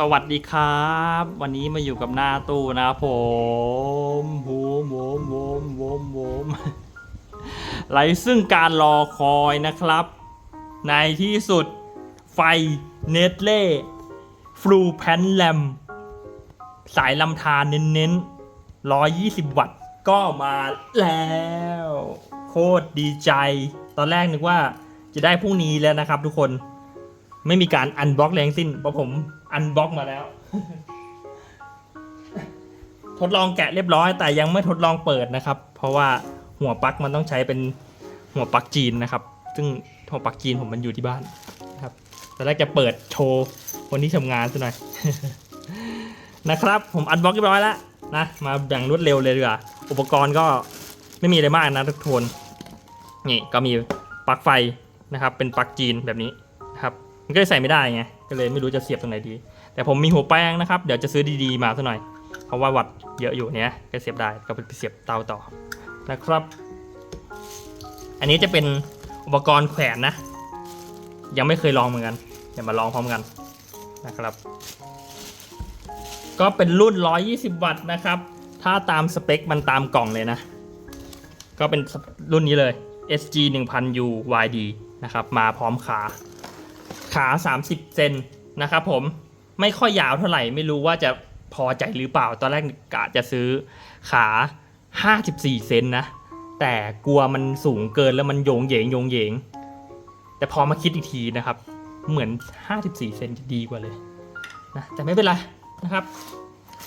สวัสดีครับ วันนี้มาอยู่กับหน้าตู้นะผมโวมโวมโวมโวมโวมไรซึ่งการรอคอยนะครับ ในที่สุดไฟเนตเล่ฟลูแพนแลมสายลำธารเน้นๆ 120 วัตต์ก็มาแล้ว โคตรดีใจ ตอนแรกนึกว่าจะได้พรุ่งนี้แล้วนะครับทุกคนไม่มีการอันบล็อกแรงสิ้นเพราะผม อันบล็อกมาแล้ว ทดลองแกะเรียบร้อย แต่ยังไม่ทดลองเปิดนะครับ เพราะว่าหัวปลั๊กมันต้องใช้เป็นหัวปลั๊กจีนนะครับ ซึ่งหัวปลั๊กจีนผมมันอยู่ที่บ้านนะครับแต่แรกจะเปิดโชว์คนที่ทำงานซะหน่อยนะครับ ผมอันบล็อกเรียบร้อยแล้วนะมาอย่างรวดเร็วเลยดีกว่าอุปกรณ์ก็ไม่มีอะไรมากนะทุกคนนี่ก็มีปลั๊กไฟนะครับ เป็นปลั๊กจีนแบบนี้ มันก็เลยใส่ไม่ได้ไงก็เลยไม่รู้จะเสียบตรงไหนดี แต่ผมมีหัวแป้งนะครับเดี๋ยวจะซื้อดีๆมาซะหน่อย เพราะว่าวัดเยอะอยู่เนี้ยก็เสียบได้ก็ไปเสียบเตาต่อนะครับ อันนี้จะเป็นอุปกรณ์แขวนนะ ยังไม่เคยลองเหมือนกันเดี๋ยวมาลองพร้อมกันนะครับ ก็เป็นรุ่น 120 วัตต์นะครับ ถ้าตามสเปคมันตามกล่องเลยนะ ก็เป็นรุ่นนี้เลย SG 1000 U YD นะครับ มาพร้อมขา ขา 30 เซนนะครับผมไม่ค่อยยาวเท่าไหร่ไม่รู้ว่าจะพอใจหรือเปล่า ตอนแรกกะจะซื้อขา 54 เซนนะ แต่กลัวมันสูงเกินแล้วมันโยงเหยงโยงเหยง แต่พอมาคิดอีกทีนะครับ เหมือน 54 เซนจะดีกว่าเลยนะแต่ไม่เป็นไรนะครับ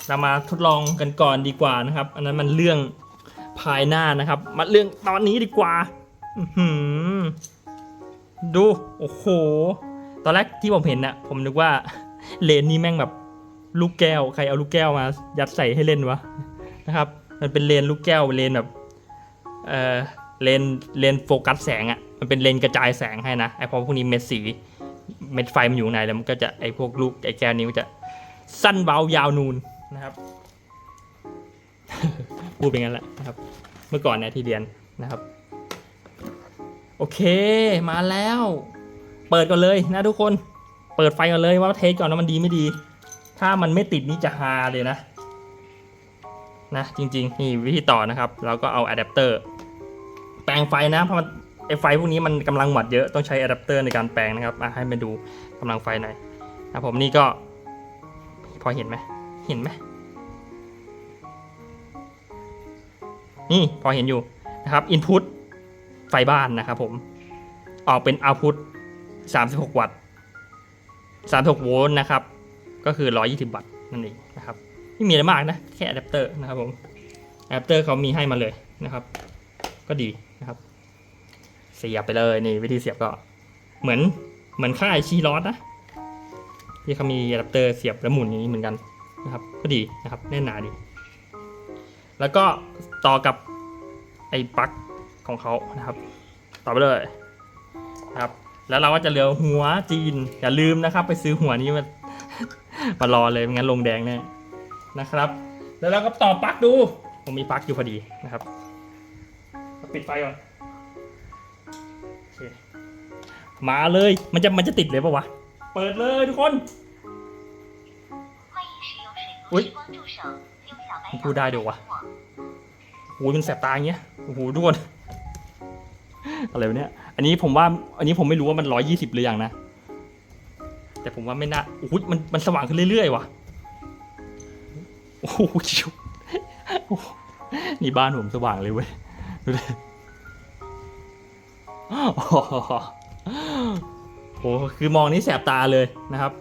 เรามาทดลองกันก่อนดีกว่านะครับ อันนั้นมันเรื่องภายหน้านะครับ มาเรื่องตอนนี้ดีกว่า ดู โอ้โห ตอนแรกที่ผมเห็นน่ะผมนึกว่าเลนนี่แม่งแบบลูกแก้ว ใครเอาลูกแก้วมา ยัดใส่ให้เล่นวะนะครับ มันเป็นเลนลูกแก้วเลนแบบเออเลนเลนโฟกัสแสงอะ่ะมันเป็นเลนกระจายแสงให้นะไอพอพวกนี้เม็ดสีเม็ดไฟมันอยู่ไหนแล้วมันก็จะไอพวกลูกไอแก้วนี้มันจะสั้นเบายาวนูนนะครับพูดเป็นงั้นแหละนะครับ เมื่อก่อนเนี่ยที่เรียนนะครับ โอเคมาแล้ว เปิดก่อนเลยนะทุกคน เปิดไฟก่อนเลยว่าเทสก่อนว่ามันดีไม่ดี ถ้ามันไม่ติดนี่จะฮาเลยนะ นะจริงๆนี่วิธีต่อนะครับเราก็เอาอะแดปเตอร์แปลงไฟนะเพราะมันไอไฟพวกนี้มันกำลังหวัดเยอะต้องใช้อะแดปเตอร์ในการแปลงนะครับอะให้มาดูกำลังไฟหน่อยนะผมนี่ก็ พอเห็นไหมเห็นไหมนี่พอเห็นอยู่นะครับ input ไฟบ้านนะครับผม ออกเป็น output 36 วัตต์36โวลต์นะครับ ก็คือ 120 วัตต์นั่นเองนะครับไม่มีอะไรมากนะ แค่อะแดปเตอร์นะครับผมอะแดปเตอร์เขามีให้มาเลยนะครับ ก็ดีนะครับ เสียบไปเลยนี่วิธีเสียบก็เหมือนเหมือนค่ายชีลอสนะที่เขามีอะแดปเตอร์เสียบแล้วหมุนอย่างนี้เหมือนกันนะครับ ก็ดีนะครับแน่นหนาดี แล้วก็ต่อกับไอ้ปลั๊กของเขานะครับ ต่อไปเลยนะครับ แล้วเราก็จะเหลือหัวจีน อย่าลืมนะครับ ไปซื้อหัวนี้มามารอเลยไม่งั้นลงแดงแน่นะครับ แล้วเราก็ต่อปลั๊กดู ผมมีปลั๊กอยู่พอดีนะครับปิดไฟก่อนมาเลยมันจะมันจะติดเลยปะวะ เปิดเลยทุกคนอุ้ยพูดได้เดี๋ยววะโอ้ยมันแสบตาอย่างเงี้ยโอ้โหทุกคนอะไรเนี่ย อันนี้ผมว่าอันนี้ผมไม่รู้ว่ามันร้อยยี่สิบหรือยังนะ แต่ผมว่าไม่น่าโอ้โหมันมันสว่างขึ้นเรื่อยๆว่ะโอ้โหชิวนี่บ้านผมสว่างเลยเว้ยดูดิโอ้โหโอ้โหคือมองนี่แสบตาเลยนะครับ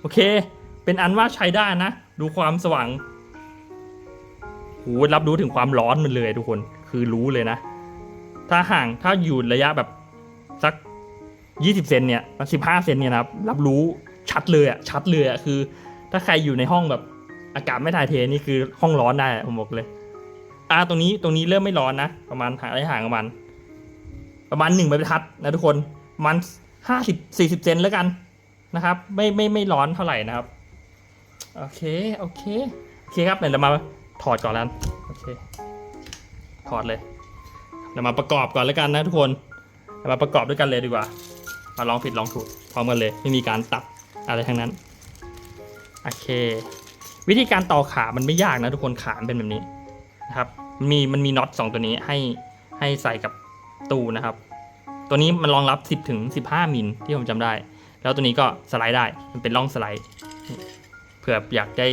โอเค เป็นอันว่าใช้ได้นะ ดูความสว่างโหรับรู้ถึงความร้อนมันเลยทุกคน คือรู้เลยนะ ถ้าห่าง ถ้าอยู่ระยะแบบ 20 เซนเนี่ย15 เซนเนี่ยนะครับรับรู้ชัดเลยอะชัดเลยอะคือ ถ้าใครอยู่ในห้องแบบอากาศไม่ถ่ายเทนี่คือห้องร้อนได้ผมบอกเลย อ่าตรงนี้ตรงนี้เริ่มไม่ร้อนนะประมาณห่างได้ห่างประมาณประมาณหนึ่งใบรรทัดนะทุกคนมันห้าสิบสี่สิบเซนแล้วกันนะครับ ไม่ไม่ไม่ร้อนเท่าไหร่นะครับ โอเคโอเคโอเคครับเดี๋ยวเรามาถอดก่อนแล้วโอเคถอดเลยเรามาประกอบก่อนแล้วกันนะทุกคนเรามาประกอบด้วยกันเลยดีกว่า มาลองผิดลองถูกพร้อมกันเลย ไม่มีการตัดอะไรทั้งนั้นโอเค วิธีการต่อขามันไม่ยากนะทุกคนขามันเป็นแบบนี้นะครับมันมีมันมีน็อตสองตัวนี้ให้ให้ใส่กับตู้นะครับ ตัวนี้มันรองรับ 10ถึง15 มิลที่ผมจำได้ แล้วตัวนี้ก็สไลด์ได้มันเป็นร่องสไลด์เผื่ออยากได้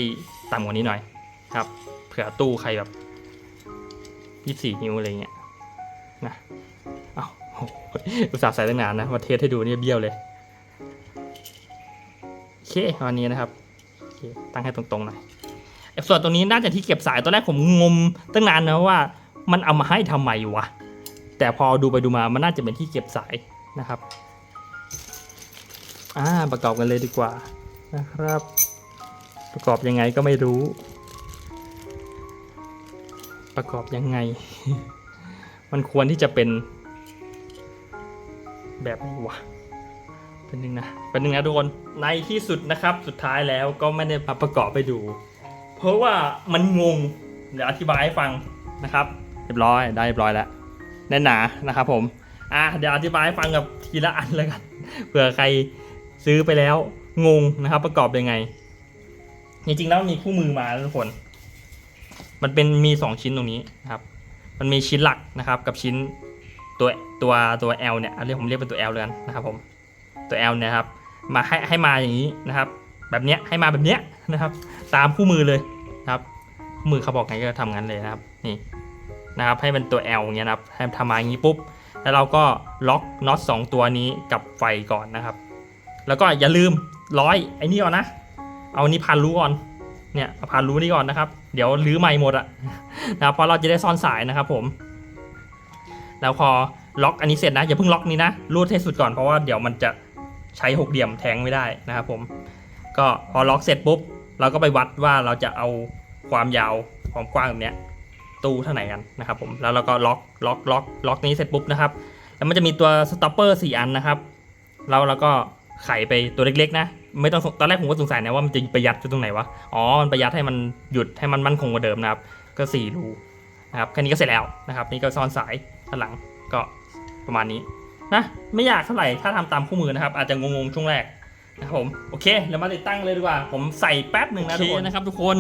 ต่ำกว่านี้หน่อยครับ เผื่อตู้ใครแบบ 24 นิ้วอะไรเงี้ยนะ อุตส่าห์ใส่ตั้งนานนะมาเทสให้ดูเนี่ยเบี้ยวเลยโอเควันนี้นะครับตั้งให้ตรงๆหน่อยส่วนตรงนี้น่าจะที่เก็บสายตอนแรกผมงมตั้งนานนะว่า มันเอามาให้ทำไมวะแต่พอดูไปดูมามันน่าจะเป็นที่เก็บสายนะครับอ่าประกอบกันเลยดีกว่านะครับ ประกอบยังไงก็ไม่รู้ ประกอบยังไง มันควรที่จะเป็น แบบไหนวะเป็นหนึ่งนะเป็นหนึ่งนะทุกคนในที่สุดนะครับ สุดท้ายแล้วก็ไม่ได้มาประกอบไปดู เพราะว่ามันงง เดี๋ยวอธิบายให้ฟังนะครับ เรียบร้อยได้เรียบร้อยแล้วแน่นหนานะครับผมอะเดี๋ยวอธิบายให้ฟังกับทีละอันแล้วกันเผื่อใครซื้อไปแล้วงงนะครับ ประกอบยังไง จริงๆแล้วมีคู่มือมาทุกคน มันเป็นมีสองชิ้นตรงนี้นะครับ มันมีชิ้นหลักนะครับ กับชิ้น ตัวตัวตัว L เนี่ยอันนี้ผมเรียกเป็นตัว L เลยกันนะครับผมตัว L เนี่ยครับมาให้ให้มาอย่างนี้นะครับ แบบเนี้ยให้มาแบบเนี้ยนะครับ ตามคู่มือเลยนะครับคู่มือเขาบอกไงก็ทำงั้นเลยนะครับนี่นะครับให้เป็นตัว L อย่างเงี้ยนะครับให้ทำมาอย่างนี้ปุ๊บแล้วเราก็ล็อกน็อตสองตัวนี้กับไฟก่อนนะครับ แล้วก็อย่าลืมร้อยไอ้นี่ก่อนนะ เอานี้พันรู้ก่อนเนี่ยเอาพันรู้นี่ก่อนนะครับ เดี๋ยวรื้อใหม่หมดอะนะครับเพราะเราจะได้ซ่อนสายนะครับผม แล้วพอล็อกอันนี้เสร็จนะอย่าเพิ่งล็อกนี้นะรูดให้สุดก่อนเพราะว่าเดี๋ยวมันจะใช้หกเหลี่ยมแทงไม่ได้นะครับผมก็พอล็อกเสร็จปุ๊บเราก็ไปวัดว่าเราจะเอาความยาวความกว้างแบบเนี้ยตู้เท่าไหร่กันนะครับผมแล้วเราก็ล็อกล็อกล็อกล็อกนี้เสร็จปุ๊บนะครับแล้วมันจะมีตัวสต็อปเปอร์สี่อันนะครับแล้วเราก็ไขไปตัวเล็กๆนะไม่ต้องตอนแรกผมก็สงสัยนะว่ามันจะประหยัดอยู่ตรงไหนวะอ๋อมันประหยัดให้มันหยุดให้มันมั่นคงกว่าเดิมนะครับก็สี่รูนะครับแค่นี้ก็เสร็จแล้วนะครับนี่ก็ซ่อนสาย ข้างหลังก็ประมาณนี้นะไม่ยากเท่าไหร่ถ้าทำตามคู่มือนะครับ อาจจะงงๆช่วงแรกนะครับผมโอเคเรามาติดตั้งเลยดีกว่า ผมใส่แป๊บหนึ่งนะทุกคนนะครับ ทุกคน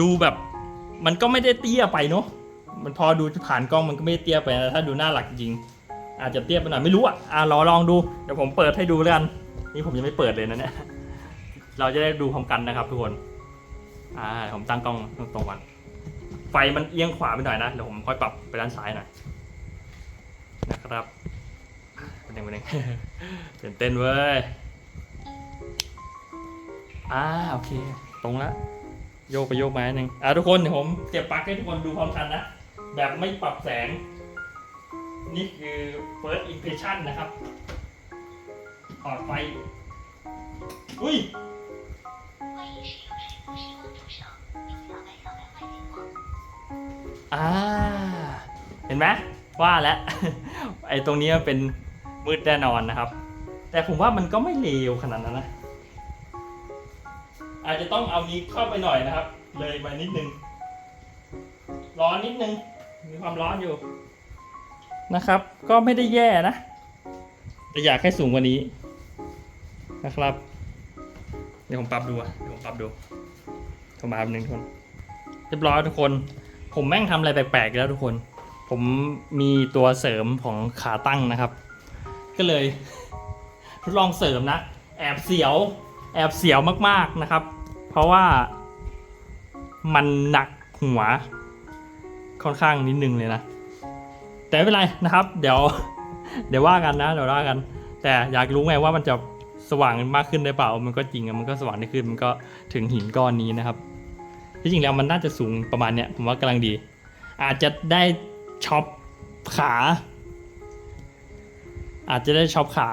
ดูแบบมันก็ไม่ได้เตี้ยไปเนาะมันพอดูผ่านกล้องมันก็ไม่ได้เตี้ยไปนะถ้าดูหน้าหลักจริง อาจจะเตี้ยไปหน่อยไม่รู้อะอะรอลองดูเดี๋ยวผมเปิดให้ดูแล้วกันนี่ผมยังไม่เปิดเลยนะเนี่ยเราจะได้ดูพร้อมกันนะครับ ทุกคนอ่าผมตั้งกล้องตรงๆก่อนไฟมันเอียงขวาไปหน่อยนะเดี๋ยวผมค่อยปรับไปด้านซ้ายหน่อย นะครับเป็นยังไงเต้นเต้นเว้ยอ่าโอเค ตรงละโยกไปโยกมาหนึ่งอะทุกคนเดี๋ยวผมเก็บปลั๊กให้ทุกคนดูความกันนะ แบบไม่ปรับแสง นี่คือ first impression นะครับถอดไฟ อุ้ยอ่า เห็นไหมว่าแล้ว อ้ตรงนี้มันเป็นมืดแน่นอนนะครับ แต่ผมว่ามันก็ไม่เลวขนาดนั้นนะอาจจะต้องเอานี้เข้าไปหน่อยนะครับ เลยไปนิดนึง ร้อนนิดนึง มีความร้อนอยู่นะครับ ก็ไม่ได้แย่นะ แต่อยากให้สูงกว่านี้นะครับ เดี๋ยวผมปรับดูอะเดี๋ยวผมปรับดูโทรมาแป๊บนึงทุกคน เรียบร้อยทุกคน ผมแม่งทำอะไรแปลกๆแล้วทุกคน ผมมีตัวเสริมของขาตั้งนะครับ ก็เลยทดลองเสริมนะ แอบเสียว แอบเสียวมากๆนะครับ เพราะว่ามันหนักหัว ค่อนข้างนิดนึงเลยนะ แต่ไม่เป็นไรนะครับ เดี๋ยว เดี๋ยวว่ากันนะ เดี๋ยวว่ากัน แต่อยากรู้ไงว่ามันจะสว่างมากขึ้นได้เปล่า มันก็จริงอะมันก็สว่างได้ขึ้น มันก็ถึงหินก้อนนี้นะครับ ที่จริงแล้วมันน่าจะสูงประมาณเนี้ย ผมว่ากำลังดี อาจจะได้ ช็อปขา อาจจะได้ช็อปขา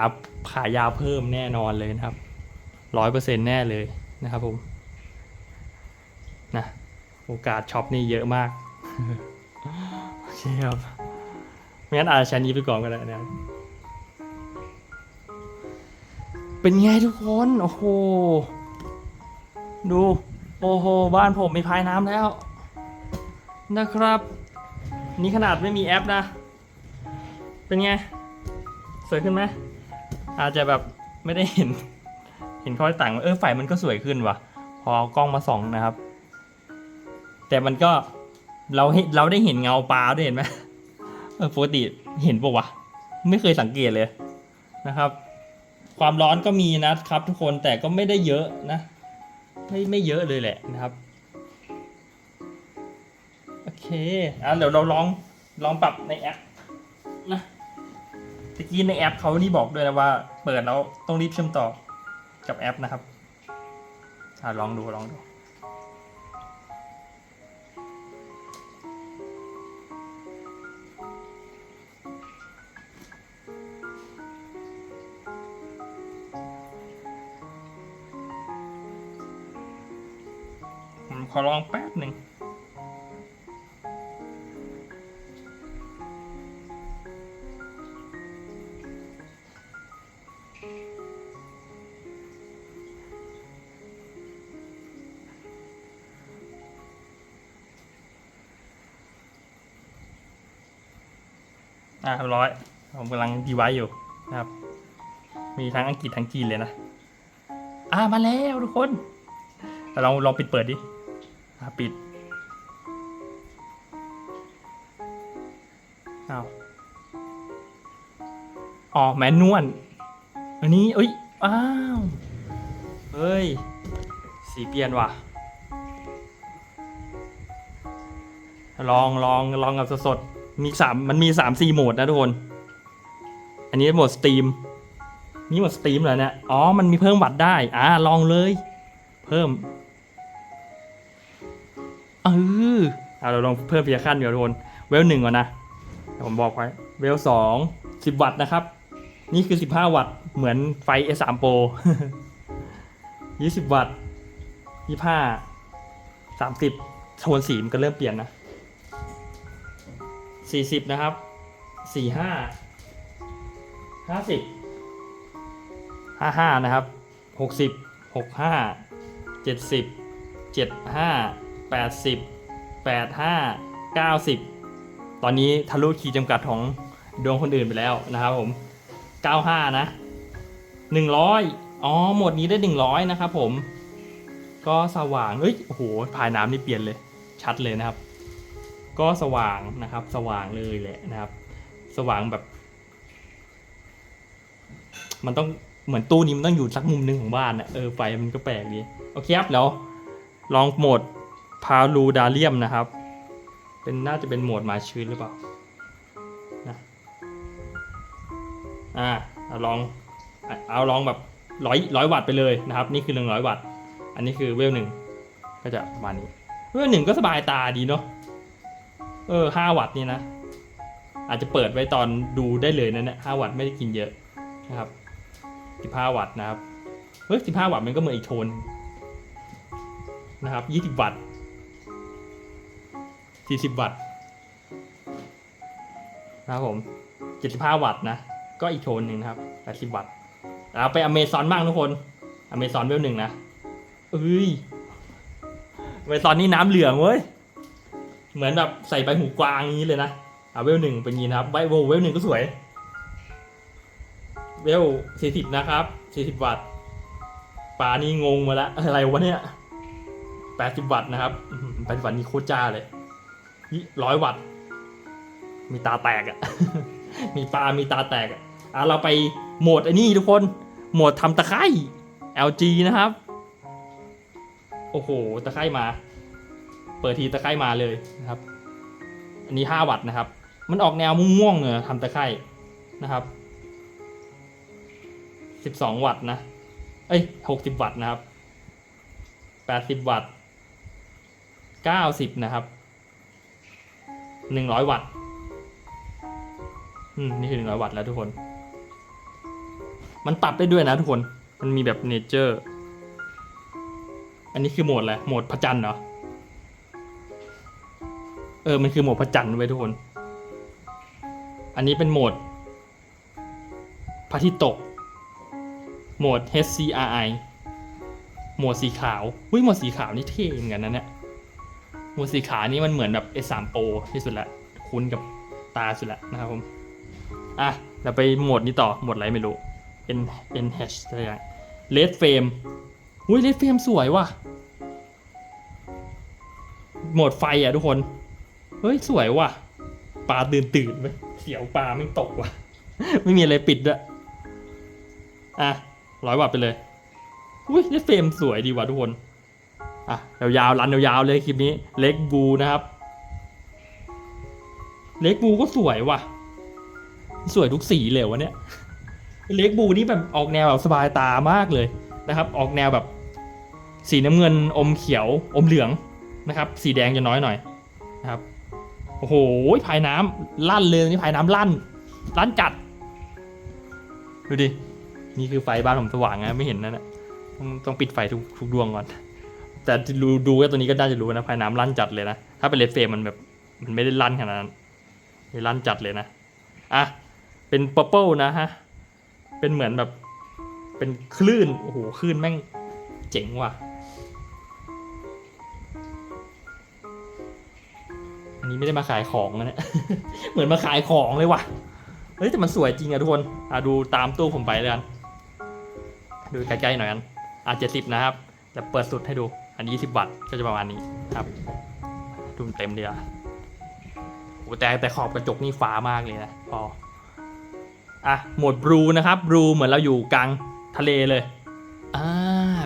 ขายาวเพิ่มแน่นอนเลยนะครับร้อยเปอร์เซ็นแน่เลยนะครับผมนะโอกาสช็อปนี่เยอะมากโอเคครับไม่งั้นอาจจะใช้นี้ไปก่อนก็ได้นะครับเป็นไงทุกคน โอ้โห ดู โอ้โห บ้านผมมีพายน้ำแล้ว นะครับ นี่ขนาดไม่มีแอปนะ เป็นไง สวยขึ้นไหมอาจจะแบบไม่ได้เห็น เห็นข้อต่างเออไฟมันก็สวยขึ้นว่ะ พอเอากล้องมาส่องนะครับ แต่มันก็เราเราได้เห็นเงาปลาด้วยเห็นไหมเออปกติเห็นปะวะไม่เคยสังเกตเลยนะครับ ความร้อนก็มีนะครับทุกคนแต่ก็ไม่ได้เยอะนะ ไม่ไม่เยอะเลยแหละนะครับ อเคอะเดี๋ยวเราลองลองปรับในแอปนะตะกี้ในแอปเขานี่บอกด้วยนะว่า เปิดแล้วต้องรีบเชื่อมต่อกับแอปนะครับอะลองดูลองดู อะร้อยผมกำลังดีไว้อยู่นะครับ มีทั้งอังกฤษทั้งจีนเลยนะอ่ามาแล้วทุกคนแต่เราลองปิดเปิดดิอะปิดอ้าวอ๋อแมนนวลอันนี้เอ้ยอ้าวเฮ้ย สีเปลี่ยนว่ะ ลองลองลองกับสดๆ มีสามมันมีสามสี่โหมดนะทุกคน อันนี้โหมดสตรีม นี่โหมดสตรีมเหรอเนี่ย อ๋อ มันมีเพิ่มวัตต์ได้ อ่า ลองเลย เพิ่ม เออเอาเราลองเพิ่มเพียขั้นเดี๋ยวทุกคน เวลหนึ่งก่อนนะผมบอกไว้ เวลสองสิบวัตต์นะครับ นี่คือสิบห้าวัตต์ เหมือนไฟ S3 Pro ยี่สิบวัตต์ยี่ห้าสามสิบโทนสีมันก็เริ่มเปลี่ยนนะ สี่สิบนะครับสี่ห้าห้าสิบห้าห้านะครับหกสิบหกห้าเจ็ดสิบเจ็ดห้าแปดสิบแปดห้าเก้าสิบตอนนี้ทะลุขีดจำกัดของดวงคนอื่นไปแล้วนะครับผมเก้าห้านะหนึ่งร้อยอ๋อ หมดนี้ได้หนึ่งร้อยนะครับผม ก็สว่างเฮ้ย โอ้โห ภายน้ำนี่เปลี่ยนเลย ชัดเลยนะครับ ก็สว่างนะครับ สว่างเลยแหละนะครับ สว่างแบบ มันต้องเหมือนตู้นี้มันต้องอยู่สักมุมหนึ่งของบ้านนะเออไฟมันก็แปลกดีโอเคครับแล้วลองโหมดพาลูดาเลียมนะครับ เป็นน่าจะเป็นโหมดหมาชื้นหรือเปล่านะอ่าเอาลองเอาลองแบบร้อยร้อยวัตต์ไปเลยนะครับ นี่คือหนึ่งร้อยวัตต์ อันนี้คือเวลหนึ่งก็จะประมาณนี้เวลหนึ่งก็สบายตาดีเนาะ เออห้าวัตต์นี่นะ อาจจะเปิดไว้ตอนดูได้เลยนะเนี่ยห้าวัตต์ไม่ได้กินเยอะนะครับ15วัตต์นะครับเฮ้ย15วัตต์มันก็เหมือนอีกโทนนะครับ20วัตต์40วัตต์นะครับผม75วัตต์นะ ก็อีกโทนหนึ่งนะครับ80วัตต์เอาไปอเมซอนบ้างทุกคนอเมซอนเวลหนึ่งนะเอ้ยอเมซอนนี่น้ำเหลืองเว้ย เหมือนแบบใส่ใบหูกวางงนี้เลยนะเอาเวลหนึ่งเป็นงี้นะครับใบโวเวลหนึ่งก็สวย เวลสี่สิบนะครับสี่สิบวัตต์ปลานี่งงมาแล้วอะไรวะเนี่ยแปดสิบวัตต์นะครับแปดสิบวัตต์นี่โคตรจ้าเลยร้อยวัตต์มีตาแตกอะมีปลา มีตาแตกอะอะเราไปโหมดไอ้นี่ทุกคน โหมดทำตะไคร่ LG นะครับ โอ้โห ตะไคร่มา เปิดทีตะไคร่มาเลยนะครับ อันนี้ห้าวัตต์นะครับ มันออกแนวม่วงๆเนอะทำตะไคร่นะครับสิบสองวัตต์นะ เอ้ยหกสิบวัตต์นะครับแปดสิบวัตต์เก้าสิบนะครับหนึ่งร้อยวัตต์ อืม นี่คือหนึ่งร้อยวัตต์แล้วทุกคน มันปรับได้ด้วยนะทุกคน มันมีแบบเนเจอร์ อันนี้คือโหมดอะไร โหมดพระจันทร์เหรอ ออมันคือโหมดพระจันทร์ไว้ยทุกคน อันนี้เป็นโหมดพระอาทิตย์ตก โหมด HCRI โหมดสีขาวอุ้ยโหมดสีขาวนี่เท่เหมือนกันนะเนี่ยโหมดสีขาวนี่มันเหมือนแบบ S3 Pro ที่สุดละ คุ้นกับตาสุดละนะครับผม อะ เราไปโหมดนี้ต่อโหมดอะไรไม่รู้ N NH อะไรอย่าง Red Frame อุ้ย Red Frame สวยว่ะ โหมดไฟอะทุกคน เฮ้ย สวยว่ะ ปลาตื่นตื่นๆไปเสียวปลาไม่ตกว่ะ ไม่มีอะไรปิดด้วยอะร้อยวัตต์ไปเลย อุ้ยได้เฟรมสวยดีว่ะทุกคน อะยาวๆรันยาวๆเลยคลิปนี้ เล็กบูนะครับ เล็กบูก็สวยว่ะ สวยทุกสีเลยวะเนี่ย เล็กบูนี่แบบออกแนวแบบสบายตามากเลยนะครับ ออกแนวแบบ สีน้ำเงินอมเขียวอมเหลืองนะครับ สีแดงจะน้อยหน่อยนะครับ โอ้โหพายน้ำลั่นเลยนี่พายน้ำลั่นลั่นจัด ดูดิ นี่คือไฟบ้านผมสว่างนะไม่เห็นนั่นแหละต้องต้องปิดไฟทุกทุกดวงก่อน แต่ดูดูก็ตัวนี้ก็น่าจะรู้นะพายน้ำลั่นจัดเลยนะ ถ้าเป็นเลดเฟรมมันแบบมันไม่ได้ลั่นขนาดนั้นนี่ลั่นจัดเลยนะ อะ เป็นเปอร์เปิลนะฮะ เป็นเหมือนแบบ เป็นคลื่น โอ้โห คลื่นแม่งเจ๋งว่ะ นี้ไม่ได้มาขายของนะเนี่ย เหมือนมาขายของเลยว่ะ เฮ้ยแต่มันสวยจริงอะทุกคน อะดูตามตู้ผมไปเลยกันดูใกล้ๆหน่อยกันอะเจ็ดสิบนะครับ จะเปิดสุดให้ดู อันนี้ยี่สิบบาทก็จะประมาณนี้ครับดูเต็มเลยอะโอ้แต่แต่ขอบกระจกนี่ฟ้ามากเลยนะพออะโหมดบลูนะครับบลูเหมือนเราอยู่กลางทะเลเลย อ่า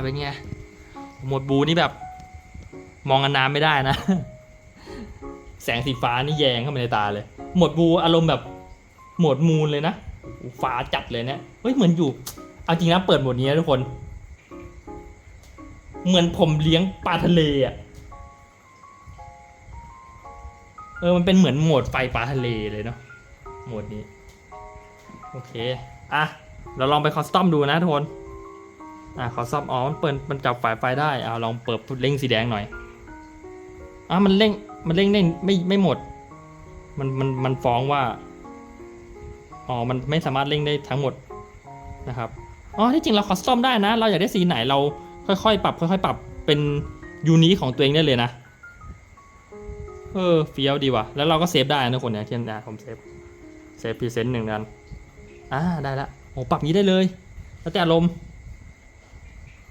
เป็นไงโหมดบลูนี่แบบ มองกันน้ำไม่ได้นะ แสงสีฟ้านี่แยงเข้ามาในตาเลยโหมดบูอารมณ์แบบโหมดมูนเลยนะฟ้าจัดเลยเนี่ยเฮ้ยเหมือนอยู่ เอาจริงนะเปิดโหมดนี้นะทุกคน เหมือนผมเลี้ยงปลาทะเลอะเออมันเป็นเหมือนโหมดไฟปลาทะเลเลยเนาะโหมดนี้ โอเคอะเราลองไปคอสตอมดูนะทุกคนอะคอสตอมอ๋อมันเปิดมันจับไฟไฟได้อะลองเปิดเร่งสีแดงหน่อยอะมันเร่ง มันเร่งได้ไม่ไม่หมด มันมันมันฟ้องว่าอ๋อมันไม่สามารถเร่งได้ทั้งหมดนะครับอ๋อที่จริงเราคอสตอมได้นะ เราอยากได้สีไหนเราค่อยๆ ปรับค่อยๆ ปรับเป็นยูนิของตัวเองได้เลยนะ เออเฟี้ยวดีว่ะ แล้วเราก็เซฟได้นะคนเนี่ยที่อะผมเซฟเซฟพรีเซนต์หนึ่งกันอ่าได้ละโอ้ปรับนี้ได้เลย แล้วแต่อารมณ์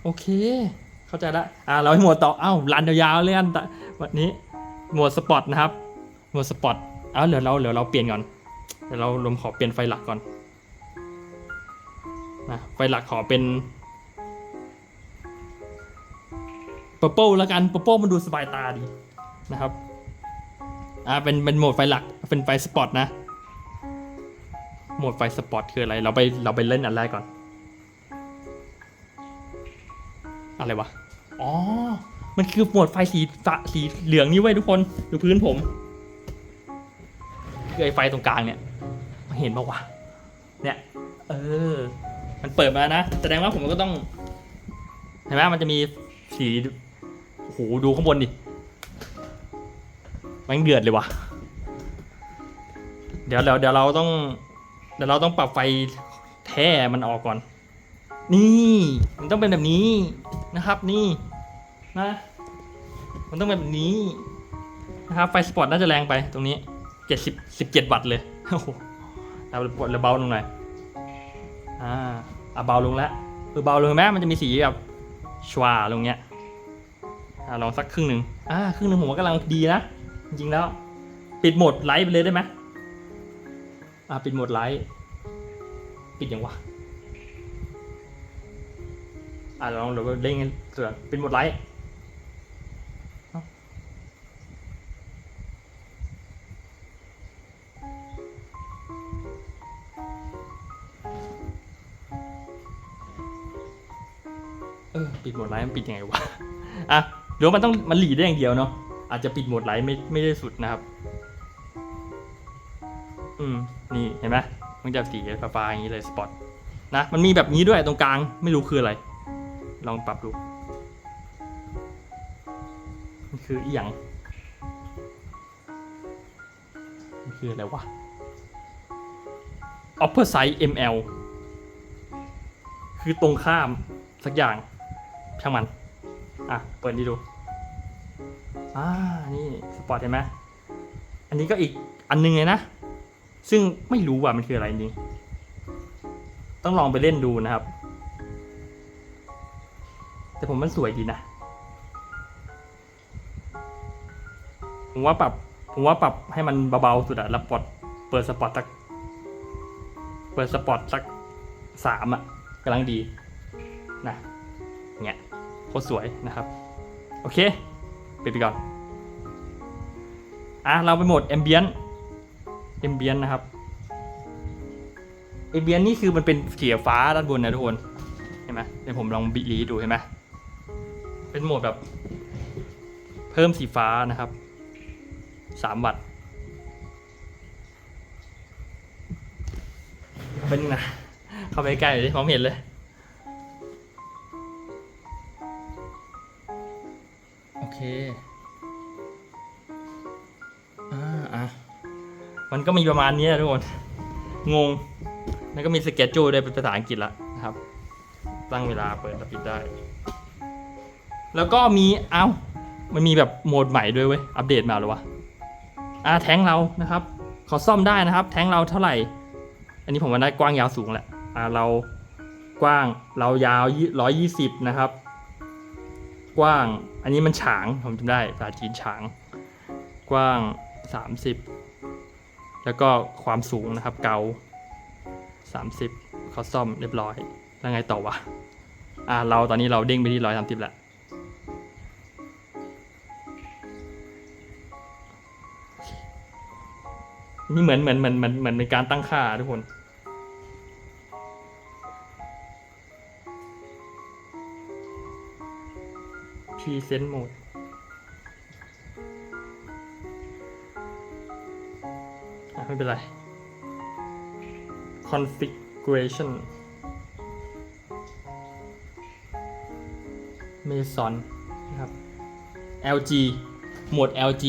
โอเค เข้าใจละอ่าเราให้หมดต่อเอ้ารันยาวๆเลยอันแต่วันนี้ หมวดสปอตนะครับ หมวดสปอตเอ้าเดี๋ยวเราเดี๋ยวเราเปลี่ยนก่อนเดี๋ยวเราลมขอเปลี่ยนไฟหลักก่อนนะไฟหลักขอเป็น purple แล้วกัน purple มันดูสบายตาดีนะครับอ่าเป็นเป็นโหมดไฟหลักเป็นไฟสปอตนะโหมดไฟสปอตคืออะไร เราไปเราไปเล่นอันแรกก่อน อะไรวะ อ๋อ มันคือหมดไฟสีฟ้าสีเหลืองนี่ไว้ยทุกคนดูพื้นผมคือไอไฟตรงกลางเนี่ยมันเห็นปะวะเนี่ย เออ มันเปิดมานะแสดงว่าผมก็ต้องเห็นไหมมันจะมีสีโอ้โหดูข้างบนดิมันเดือดเลยวะเดี๋ยวเดี๋ยวเดี๋ยวเราต้อง เดี๋ยวเราต้องปรับไฟแท้มันออกก่อน นี่ มันต้องเป็นแบบนี้นะครับ นี่ นะมันต้องแบบนี้นะครับไฟสปอร์ตน่าจะแรงไปตรงนี้เจ็ดสิบสิบเจ็ดวัตต์เลยโอ้โหเราเราเบาลงหน่อยอ่าอะเบาลงแล้วเออเบาลงไหมมันจะมีสีแบบชวาลงเงี้ยอะลองสักครึ่งหนึ่งอ่าครึ่งหนึ่งผมว่ากำลังดีนะจริงแล้วปิดโหมดไลท์ไปเลยได้ไหมอ่าปิดโหมดไลท์ปิดยังวะอ่าลองเดี๋ยวเล่นกันเสือปิดโหมดไลท์ ออปิดโหมดไลท์มันปิดยังไงวะอะหรือมันต้องมันหลีได้อย่างเดียวเนาะอาจจะปิดโหมดไลท์ไม่ไม่ได้สุดนะครับ อืมนี่เห็นไหมมันจะสีฟ้าๆอย่างนี้เลยสปอตนะมันมีแบบนี้ด้วยตรงกลางไม่รู้คืออะไร ลองปรับดูมันคืออีหยังมันคืออะไรวะ upper size ml คือตรงข้ามสักอย่าง ช่างมัน อะ เปิดดีดู อ่า นี่สปอร์ตเห็นไหมอันนี้ก็อีกอันนึงเลยนะ ซึ่งไม่รู้ว่ามันคืออะไรจริง ต้องลองไปเล่นดูนะครับ แต่ผมมันสวยดีนะ ผมว่าปรับ ผมว่าปรับให้มันเบาๆสุดอะแล้วปลดเปิดสปอตสัก เปิดสปอตสักสามอะกำลังดีนะ คตรสวยนะครับ โอเคปิดไปก่อน อะ เราไปโหมด ambient ambient นะครับ ambient นี่คือมันเป็นเขียวฟ้าด้านบนนะทุกคน เห็นไหมเดี๋ยวผมลองบิลีดูเห็นไหมเป็นโหมดแบบ เพิ่มสีฟ้านะครับสามวัตต์เป็นไงนะเข้าไปใกล้เลยดิมองไม่เห็นเลย เคอ่าอะมันก็มีประมาณนี้นะทุกคน งง แล้วก็มีสเกจจูด้วยเป็นภาษาอังกฤษละนะครับ ตั้งเวลาเปิดและปิดได้ แล้วก็มี เอ้า มันมีแบบโหมดใหม่ด้วยเว้ย อัปเดตมาหรอวะ อ่าแท้งเรานะครับขอซ่อมได้นะครับ แท้งเราเท่าไหร่ อันนี้ผมว่าได้กว้างยาวสูงแหละ อ่าเรากว้างเรายาวร้อยยี่สิบนะครับ กว้าง อันนี้มันฉางผมจำได้ภาษาจีนฉาง กว้าง 30 แล้วก็ความสูงนะครับเกา 30เขาซ่อมเรียบร้อย แล้วไงต่อวะ อ่าเราตอนนี้เราเด้งไปที่ร้อยสามสิบแล้วนี่เหมือนเหมือนเหมือนเหมือนเหมือนเป็นการตั้งค่าทุกคน Present mode อะไม่เป็นไร configuration Mason นะครับ LG โหมด LG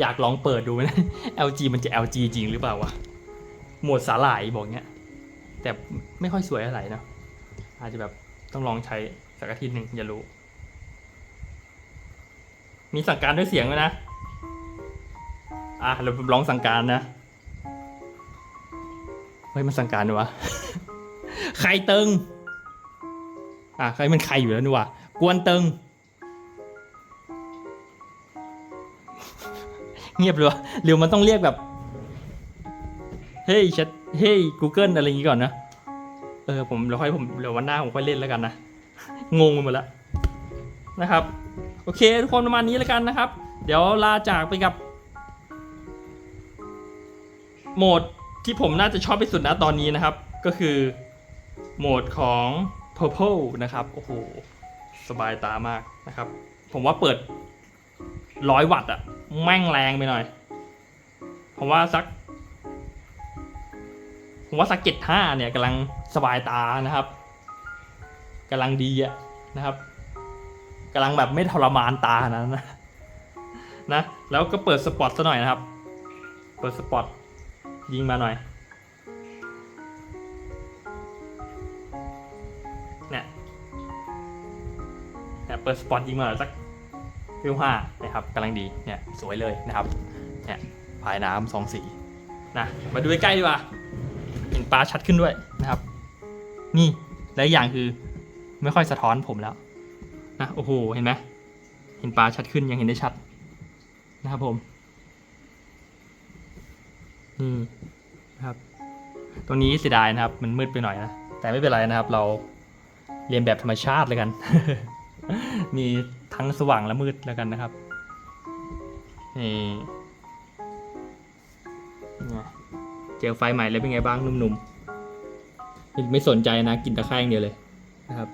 อยากลองเปิดดูนะ LG มันจะ LG จริงหรือเปล่าวะโหมดสาหร่ายบอกเงี้ย แต่ไม่ค่อยสวยอะไรนะ อาจจะแบบต้องลองใช้สักอาทิตย์หนึ่งอย่ารู้ มีสั่งการด้วยเสียงด้วยนะ อะเราลองสั่งการนะเฮ้ยมันสั่งการด้วยวะ ใครตึง อะใครมันใครอยู่แล้วนี่วะกวนตึง เงียบเลยวะหรือมันต้องเรียกแบบ เฮ้ยชัดเฮ้ย Google อะไรอย่างงี้ก่อนนะ เออผมเดี๋ยวค่อยผมเดี๋ยววันหน้าผมค่อยเล่นแล้วกันนะ งงไปหมดแล้วนะครับ โอเค ทุกคนประมาณนี้แล้วกันนะครับ เดี๋ยวลาจากไปกับ โหมดที่ผมน่าจะชอบที่สุดนะตอนนี้นะครับ ก็คือโหมดของ Purple นะครับ โอ้โห สบายตามากนะครับ ผมว่าเปิดร้อยวัตต์อะแม่งแรงไปหน่อย ผมว่าสัก ผมว่าสักเจ็ดห้าเนี่ยกำลังสบายตานะครับกำลังดีอะนะครับ กำลังแบบไม่ทรมานตาขนาดนั้นนะนะแล้วก็เปิดสปอตซะหน่อยนะครับ เปิดสปอตยิงมาหน่อยเนี่ยเนี่ยเปิดสปอตยิงมาหน่อยสักฟิวห้านะครับกำลังดีเนี่ยสวยเลยนะครับเนี่ยพายน้ำสองสีนะมาดูใกล้ๆดีกว่าเห็นปลาชัดขึ้นด้วยนะครับ นี่และอย่างคือไม่ค่อยสะท้อนผมแล้ว นะโอ้โหเห็นไหมเห็นปลาชัดขึ้นยังเห็นได้ชัดนะครับผมนี่นะครับ ตรงนี้เสียดายนะครับ มันมืดไปหน่อยนะแต่ไม่เป็นไรนะครับ เราเรียนแบบธรรมชาติเลยกัน มีทั้งสว่างและมืดแล้วกันนะครับนี่ไงเจอไฟใหม่แล้วเป็นไงบ้างนุ่มๆไม่สนใจนะกินตะไคร้อย่างเดียวเลยนะครับ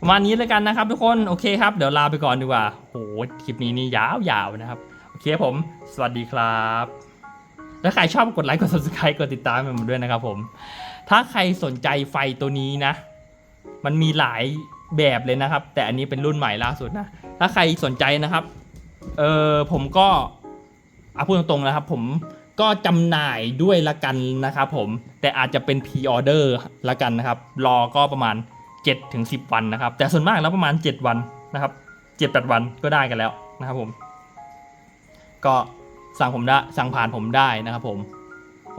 ประมาณนี้แล้วกันนะครับ ทุกคนโอเคครับ เดี๋ยวลาไปก่อนดีกว่าโหคลิปนี้นี่ยาวๆนะครับ โอเคผม สวัสดีครับ ถ้าใครชอบกดไลค์กด subscribe กดติดตามให้ผมด้วยนะครับผม ถ้าใครสนใจไฟตัวนี้นะ มันมีหลายแบบเลยนะครับ แต่อันนี้เป็นรุ่นใหม่ล่าสุดนะ ถ้าใครสนใจนะครับ เออผมก็เอาพูดตรงๆนะครับ ผม ก็จำหน่ายด้วยละกันนะครับผมแต่อาจจะเป็น pre order ละกันนะครับ รอก็ประมาณ7ถึง10 วันนะครับ แต่ส่วนมากแล้วประมาณ 7 วันนะครับ7 8 วันก็ได้กันแล้วนะครับผม ก็สั่งผมได้สั่งผ่านผมได้นะครับผม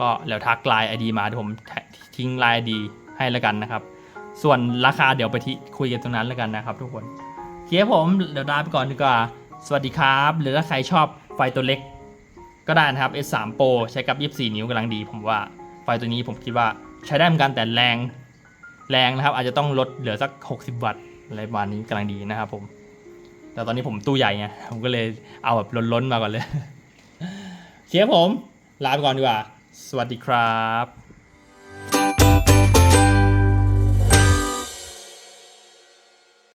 ก็แล้วทักไลน์ไอดีมาเดี๋ยวผมทิ้งไลน์ไอดีให้ละกันนะครับ ส่วนราคาเดี๋ยวไปที่คุยกันตรงนั้นแล้วกันนะครับทุกคนเคครับผมเดี๋ยวลาไปก่อนดีกว่า สวัสดีครับ หรือถ้าใครชอบไฟตัวเล็ก ก็ได้นะครับ S3 Pro ใช้กับ 24 นิ้วกำลังดี ผมว่าไฟตัวนี้ผมคิดว่าใช้ได้เหมือนกันแต่แรงแรงนะครับ อาจจะต้องลดเหลือสัก 60 วัตต์อะไรประมาณนี้กำลังดีนะครับผม แต่ตอนนี้ผมตู้ใหญ่ไงผมก็เลยเอาแบบล้นๆมาก่อนเลยเคียบผม ลาไปก่อนดีกว่า สวัสดีครับ